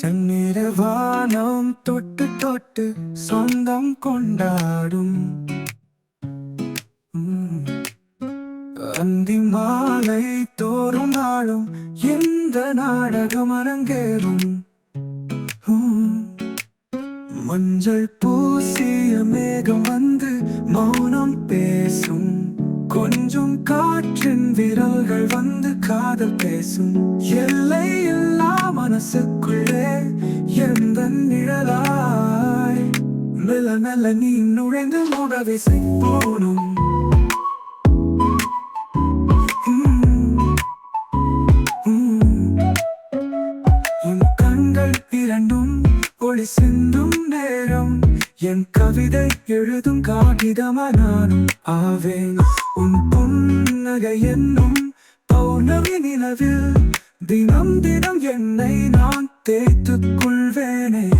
செந்நிற வானம் தொட்டு தொட்டு சொந்தம் கொண்டாடும். அந்தி மாலை தோறும் நாளும் இந்த நாடகம் அரங்கேறும். மஞ்சள் பூசிய மேகம் வந்து மௌனம் பேசும். கொஞ்சம் காற்றின் விரல்கள் வந்து காதல் பேசும். எல்லை இல்லா மனசுக்குள்ளே எந்த நிழலாய்? மெல்ல மெல்ல நீ நுழைந்து முடவை போனும் உன் கண்கள் இரண்டும் ஒளி சிந்தும் என் கவிதை எழுதும் காகிதமா நானும் ஆவேன். உன் புன்னகை என்னும் பௌர்ணமி நிலவில் தினம் தினம் என்னை நான் தேய்த்துக் கொள்வேனே.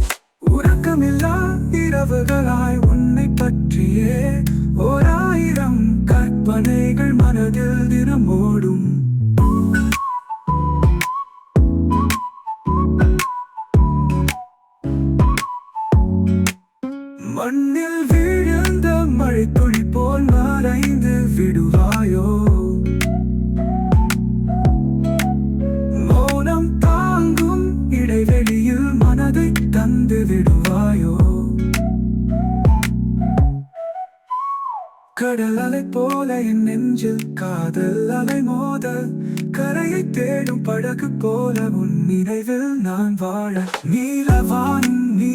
உறக்கமில்லா இரவுகளாய் உன்னை பற்றியே ஓராயிரம் கற்பனைகள் மனதில் தினம் மண்ணில் விழுந்த மழை துளி போல் மறைந்து விடுவாயோ? மௌனம் தாங்கும் இடைவெளியில் மனதை தந்து விடுவாயோ? கடல் அலை போல என் நெஞ்சில் காதல் அலை மோத கரையை தேடும் படகு போல உன் நினைவில் நான் வாழ நீலவான் நீ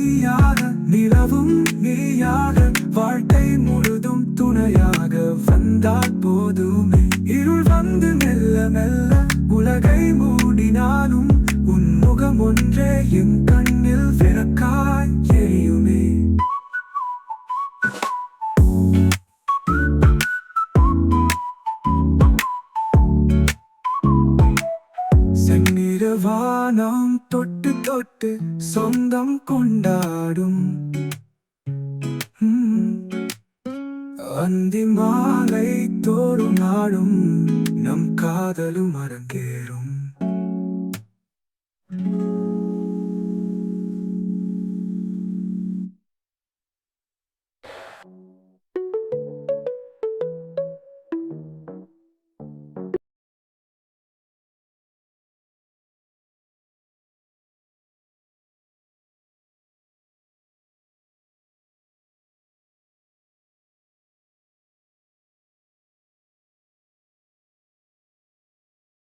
பார்த்தால் போதுமே. இருள் வந்து மெல்ல மெல்ல உலகை மூடினாலும் உன் முகம் ஒன்றே என் கண்ணில் விளக்காய் எரியுமே. செந்நிற வானம் தொட்டு தொட்டு சொந்தம் கொண்டாடும். அந்தி மாலை தோறும் நாடும் நம் காதலும் அரங்கேறும்.